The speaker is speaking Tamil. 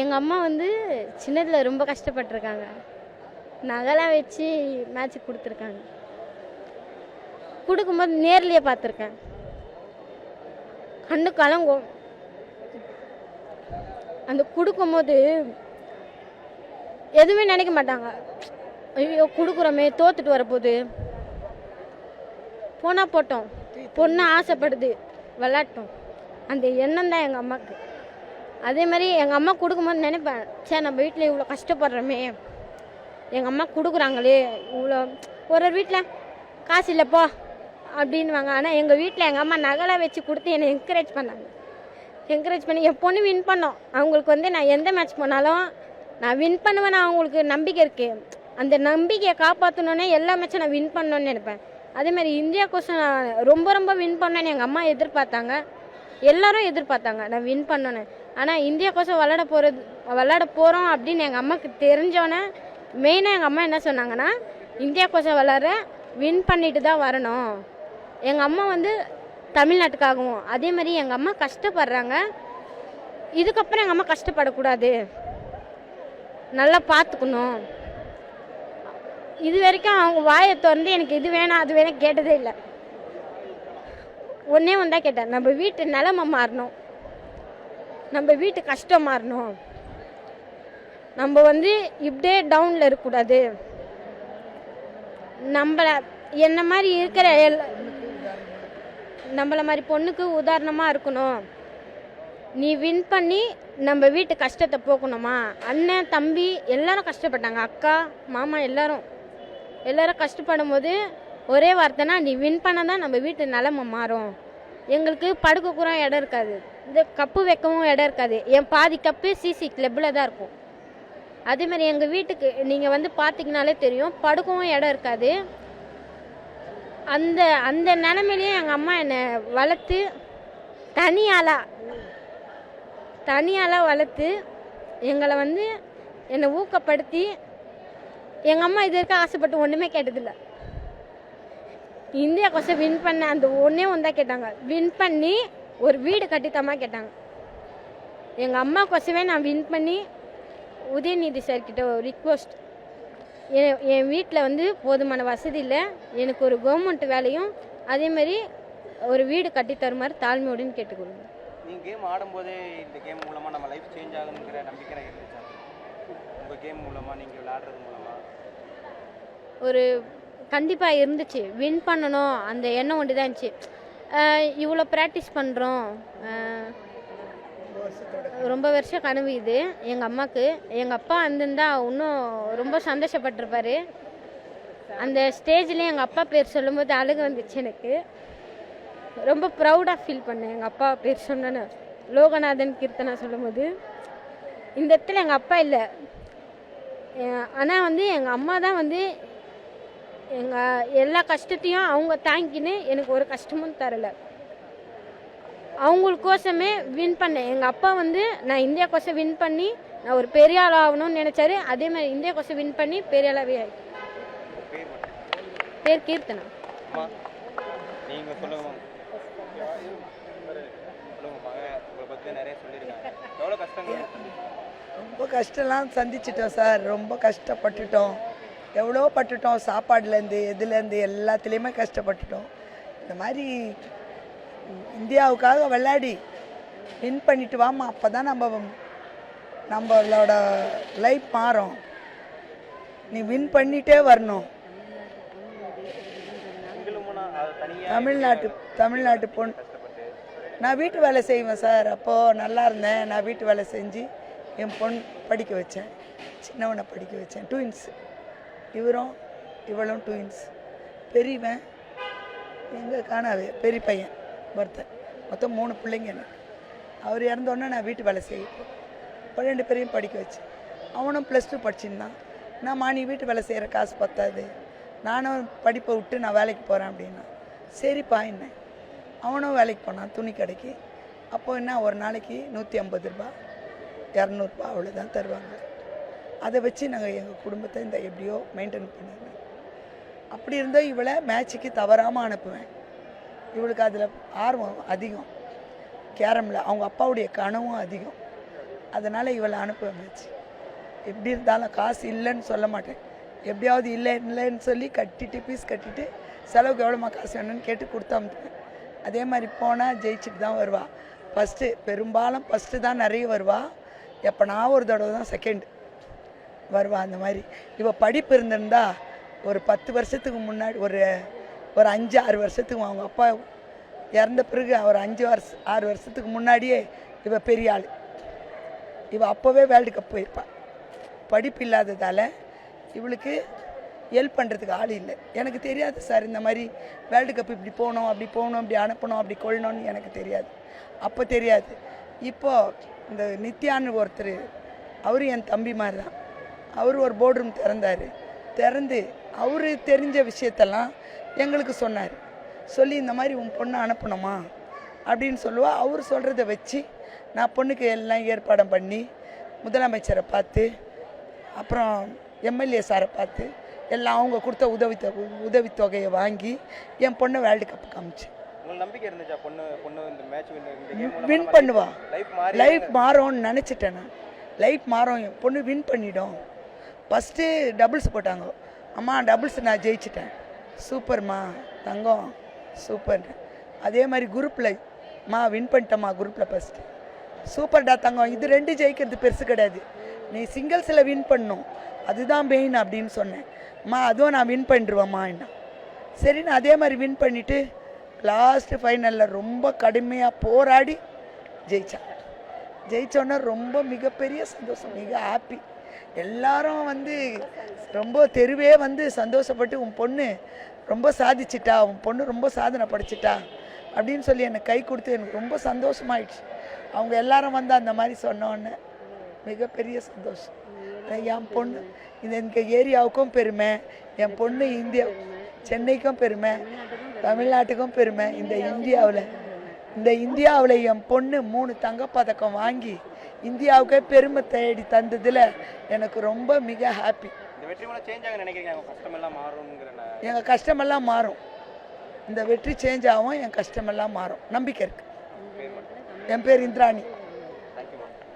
எங்கள் அம்மா வந்து சின்னதில் ரொம்ப கஷ்டப்பட்டிருக்காங்க. நகைலாம் வச்சு மேட்ச்சுக்கு கொடுத்துருக்காங்க. கொடுக்கும்போது நேர்லேயே பார்த்துருக்கேன் கண்ணு கலங்கும் அந்த கொடுக்கும்போது எதுவுமே நினைக்க மாட்டாங்க. ஐயோ கொடுக்குறோமே தோத்துட்டு வரப்போகுது. போனால் போட்டோம். பொண்ணு ஆசைப்படுது. விளாட்டோம் அந்த எண்ணம் தான் எங்கள் அம்மாவுக்கு அதே மாதிரி எங்கள் அம்மா கொடுக்கும்போது நினைப்பேன் சே நம்ம வீட்டில் இவ்வளோ கஷ்டப்படுறோமே. எங்கள் அம்மா கொடுக்குறாங்களே இவ்வளோ ஒரு ஒரு வீட்டில் காசு இல்லைப்போ அப்படின்வாங்க ஆனால் எங்கள் வீட்டில் எங்கள் அம்மா நகைலாம் வச்சு கொடுத்து என்னை என்கரேஜ் பண்ணாங்க. என்கரேஜ் பண்ணி என் பொண்ணு வின் பண்ணோம். அவங்களுக்கு வந்து நான் எந்த மேட்ச் போனாலும் நான் வின் பண்ணுவேன்னு அவங்களுக்கு நம்பிக்கை இருக்குது அந்த நம்பிக்கையை காப்பாற்றணுன்னே எல்லா மேட்சும் நான் வின் பண்ணணும்னு நினைப்பேன். அதே மாதிரி கோஷம் நான் ரொம்ப ரொம்ப வின் பண்ணேன்னு எங்கள் அம்மா எதிர்பார்த்தாங்க. எல்லாரும் எதிர்பார்த்தாங்க நான் வின் பண்ணோன்னு ஆனால் இந்தியாக்கோசம் விளாட போகிறது விளாட போகிறோம் அப்படின்னு எங்கள் அம்மாவுக்கு தெரிஞ்சோன்னே மெயினாக எங்கள் அம்மா என்ன சொன்னாங்கன்னா இந்தியாக்கோசம் விளாட்ற வின் பண்ணிட்டு தான் வரணும். எங்கள் அம்மா வந்து தமிழ்நாட்டுக்காகவும் அதே மாதிரி எங்கள் அம்மா கஷ்டப்படுறாங்க. இதுக்கப்புறம் எங்கள் அம்மா கஷ்டப்படக்கூடாது. நல்லா பார்த்துக்கணும். இது வரைக்கும் அவங்க வாயை திறந்து எனக்கு இது வேணாம் அது வேணாம் கேட்டதே இல்லை. ஒன்றே ஒன்றா கேட்டேன். நம்ம வீட்டு நிலமை மாறணும். நம்ம வீட்டு கஷ்டம் மாறணும். நம்ம வந்து இப்படியே டவுனில் இருக்கக்கூடாது. நம்மளை என்ன மாதிரி இருக்கிற எல் நம்மள மாதிரி பொண்ணுக்கு உதாரணமாக இருக்கணும். நீ வின் பண்ணி நம்ம வீட்டு கஷ்டத்தை போக்கணுமா? அண்ணன் தம்பி எல்லாரும் கஷ்டப்பட்டாங்க. அக்கா மாமா எல்லாரும். எல்லாரும் கஷ்டப்படும் போது ஒரே வார்த்தைனா நீ வின் பண்ண தான் நம்ம வீட்டு நிலமை மாறும். எங்களுக்கு படுக்க கூட இடம் இருக்காது. இந்த கப்பு வைக்கவும் இடம் இருக்காது. என் பாதி கப்பு சிசி கிளப்பில் தான் இருக்கும். அதே மாதிரி எங்கள் வீட்டுக்கு நீங்கள் வந்து பார்த்தீங்கனாலே தெரியும் படுக்கவும் இடம் இருக்காது. அந்த அந்த நிலமையிலேயே எங்கள் அம்மா என்னை வளர்த்து தனியாளா தனியாளாக வளர்த்து எங்களை வந்து என்னை ஊக்கப்படுத்தி எங்கள் அம்மா இது இருக்க ஆசைப்பட்டு ஒன்றுமே கேட்டதில்ல. இந்தியா கொசம் வின் பண்ண அந்த ஒன்றே ஒன்றா கேட்டாங்க. வின் பண்ணி ஒரு வீடு கட்டித்தமா கேட்டாங்க. எங்கள் அம்மா கொசவே நான் வின் பண்ணி உதயநிதி சார்கிட்ட ஒரு ரிக்வஸ்ட் என் என் வீட்டில் வந்து போதுமான வசதி இல்லை. எனக்கு ஒரு கவர்மெண்ட் வேலையும் அதே மாதிரி ஒரு வீடு கட்டி தருமாறு தாழ்மையோடுன்னு கேட்டுக்கொள்ளுங்க. நீங்கள் கேம் ஆடும்போதே இந்த கேம் மூலமாக நம்ம லைஃப் சேஞ்ச் ஆகுங்கிற நம்பிக்கை இருந்துச்சா? உங்கள் கேம் மூலமாக நீங்கள் விளையாடுறது மூலமாக ஒரு கண்டிப்பாக இருந்துச்சு. வின் பண்ணணும். அந்த எண்ணம் ஒன்று தான் இருந்துச்சு. இவ்வளோ ப்ராக்டிஸ் பண்ணுறோம் ரொம்ப வருஷம் கனவு இது. எங்கள் அம்மாவுக்கு எங்கள் அப்பா வந்திருந்தா இன்னும் ரொம்ப சந்தோஷப்பட்டிருப்பாரு. அந்த ஸ்டேஜில் எங்கள் அப்பா பேர் சொல்லும்போது அழுகு வந்துச்சு எனக்கு. ரொம்ப ப்ரௌடாக ஃபீல் பண்ணேன் எங்கள் அப்பா பேர் சொன்னேன்னு. லோகநாதன் கீர்த்தனா சொல்லும்போது. இந்த இடத்துல எங்கள் அப்பா இல்லை. ஆனால் வந்து எங்கள் அம்மா தான் வந்து எங்கள் எல்லா கஷ்டத்தையும் அவங்க தாங்கின்னு எனக்கு ஒரு கஷ்டமும் தரல. அவங்களுக்கோசமே வின் பண்ணேன். எங்கள் அப்பா வந்து நான் இந்தியா கோசம் வின் பண்ணி நான் ஒரு பெரிய ஆள் ஆகணும்னு நினச்சாரு. அதே மாதிரி இந்தியா கோசம் வின் பண்ணி பெரிய ஆளாகவே ஆகி பேர் கீர்த்தனா. நீங்கள் ரொம்ப கஷ்டம்லாம் சந்திச்சிட்டோம் சார். ரொம்ப கஷ்டப்பட்டுட்டோம். எவ்வளோ பட்டுட்டோம் சாப்பாடுலேருந்து எதுலேருந்து எல்லாத்துலேயுமே கஷ்டப்பட்டுட்டோம். இந்த மாதிரி இந்தியாவுக்காக விளையாடி வின் பண்ணிட்டு வாமா அப்போ தான் நம்ம நம்மளோட லைஃப் மாறும். நீ வின் பண்ணிட்டே வரணும். தமிழ்நாட்டு தமிழ்நாட்டு பொண்ணு நான் வீட்டு வேலை செய்வேன் சார். அப்போது நல்லா இருந்தேன். நான் வீட்டு வேலை செஞ்சு என் பொண்ணு படிக்க வச்சேன். சின்னவனை படிக்க வச்சேன். ட்வின்ஸ் இவரும் இவளும் ட்வின்ஸ் பெரியவன் எங்கே காணாவே பெரிய பையன் ஒருத்தன். மொத்தம் மூணு பிள்ளைங்க எனக்கு. அவர் இறந்தோடனே நான் வீட்டு வேலை செய்வேன் ரெண்டு பேரையும் படிக்க வச்சு. அவனும் ப்ளஸ் டூ படிச்சிருந்தான் நான் நீ வீட்டு வேலை செய்கிற காசு பத்தாது. நானும் படிப்பை விட்டு நான் வேலைக்கு போகிறேன் அப்படின்னா. சரிப்பா என்ன? அவனும் வேலைக்கு போனான் துணி கடைக்கு. அப்போ என்ன ஒரு நாளைக்கு நூற்றி ஐம்பது ரூபா இரநூறுபா அவ்வளோதான் தருவாங்க. அதை வச்சு நாங்கள் எங்கள் குடும்பத்தை இந்த எப்படியோ மெயின்டைன் பண்ணுவேன் அப்படி இருந்தால் இவளை மேட்ச்சுக்கு தவறாமல் அனுப்புவேன். இவளுக்கு அதில் ஆர்வம் அதிகம். கேரமில் அவங்க அப்பாவுடைய கனவும் அதிகம். அதனால் இவளை அனுப்புவேன் மேட்ச் எப்படி இருந்தாலும் காசு இல்லைன்னு சொல்ல மாட்டேன். எப்படியாவது இல்லை இல்லைன்னு சொல்லி கட்டிட்டு பீஸ் கட்டிட்டு செலவுக்கு எவ்வளோமா காசு வேணும்னு கேட்டு கொடுத்து அனுப்புவேன் அதே மாதிரி போனால் ஜெயிச்சுட்டு தான் வருவாள் ஃபஸ்ட்டு பெரும்பாலும் ஃபஸ்ட்டு தான் நிறைய வருவாள் எப்போ நான் ஒரு தடவை தான் செகண்ட் வருவா அந்த மாதிரி. இவள் படிப்பு இருந்திருந்தா ஒரு பத்து வருஷத்துக்கு முன்னாடி ஒரு ஒரு அஞ்சு ஆறு வருஷத்துக்கு அவங்க அப்பா இறந்த பிறகு ஒரு அஞ்சு வருஷம் ஆறு வருஷத்துக்கு முன்னாடியே இவள் பெரிய ஆள். இவள் அப்போவே வேர்ல்டு கப் போயிருப்பா. படிப்பு இல்லாததால் இவளுக்கு ஹெல்ப் பண்ணுறதுக்கு ஆள் இல்லை. எனக்கு தெரியாது சார் இந்த மாதிரி வேர்ல்டு கப் இப்படி போகணும் அப்படி போகணும் இப்படி அனுப்பணும் அப்படி கொள்ளணும்னு எனக்கு தெரியாது. அப்போ தெரியாது. இப்போ இந்த நித்யான்னு ஒருத்தர் அவரும் என் தம்பி மாதிரி தான். அவர் ஒரு போர்ட் ரூம் திறந்தார். திறந்து அவர் தெரிஞ்ச விஷயத்தெல்லாம் எங்களுக்கு சொன்னார். சொல்லி இந்த மாதிரி உன் பொண்ணை அனுப்பணுமா? அப்படின்னு சொல்லுவா. அவர் சொல்கிறத வச்சு நான் பொண்ணுக்கு எல்லாம் ஏற்பாடம் பண்ணி முதலமைச்சரை பார்த்து அப்புறம் எம்எல்ஏ சாரை பார்த்து எல்லாம் அவங்க கொடுத்த உதவி உதவித்தொகையை வாங்கி என் பொண்ணை வேர்ல்டு கப் காமிச்சு. வின் பண்ணுவா. லைஃப் மாறும்னு நினச்சிட்டேன் நான். லைஃப் மாறும். என் பொண்ணு வின் பண்ணிடும். ஃபஸ்ட்டு டபுள்ஸ் போட்டாங்க. அம்மா டபுள்ஸ் நான் ஜெயிச்சிட்டேன். சூப்பர்மா தங்கம். சூப்பர். அதே மாதிரி குரூப்பில் மா வின் பண்ணிட்டேம்மா குரூப்பில் ஃபஸ்ட்டு சூப்பர்டா தங்கம். இது ரெண்டு ஜெயிக்கிறது பெருசு கிடையாது. நீ சிங்கிள்ஸில் வின் பண்ணும். அதுதான் மெயின் அப்படின்னு சொன்னேன். அம்மா அதுவும் நான் வின் பண்ணிடுவேம்மா என்ன. சரின்னு அதே மாதிரி வின் பண்ணிவிட்டு லாஸ்ட்டு ஃபைனலில் ரொம்ப கடுமையாக போராடி ஜெயித்தான் ஜெயிச்சோன்னே ரொம்ப மிகப்பெரிய சந்தோஷம் மிக ஹாப்பி எல்லாரும் வந்து ரொம்ப தெருவே வந்து சந்தோஷப்பட்டு உன் பொண்ணு ரொம்ப சாதிச்சிட்டா உன் பொண்ணு ரொம்ப சாதனை படிச்சிட்டா அப்படின்னு சொல்லி எனக்கு கை கொடுத்து எனக்கு ரொம்ப சந்தோஷமாயிடுச்சு. அவங்க எல்லாரும் வந்து அந்த மாதிரி சொன்னோன்னே மிகப்பெரிய சந்தோஷம். என் பொண்ணு இந்த எங்கள் ஏரியாவுக்கும் பெருமை என் பொண்ணு இந்தியா சென்னைக்கும் பெருமை தமிழ்நாட்டுக்கும் பெருமை இந்த இந்தியாவில் இந்த இந்தியாவில் என் பொண்ணு மூணு தங்கப்பதக்கம் வாங்கி இந்தியாவுக்கே பெருமை தேடி தந்ததில் எனக்கு ரொம்ப மிக ஹாப்பி எங்கள் கஷ்டமெல்லாம் மாறும். இந்த வெற்றி சேஞ்ச் ஆகும் என் கஷ்டமெல்லாம் மாறும். நம்பிக்கை இருக்குது என் பேர் இந்திராணி.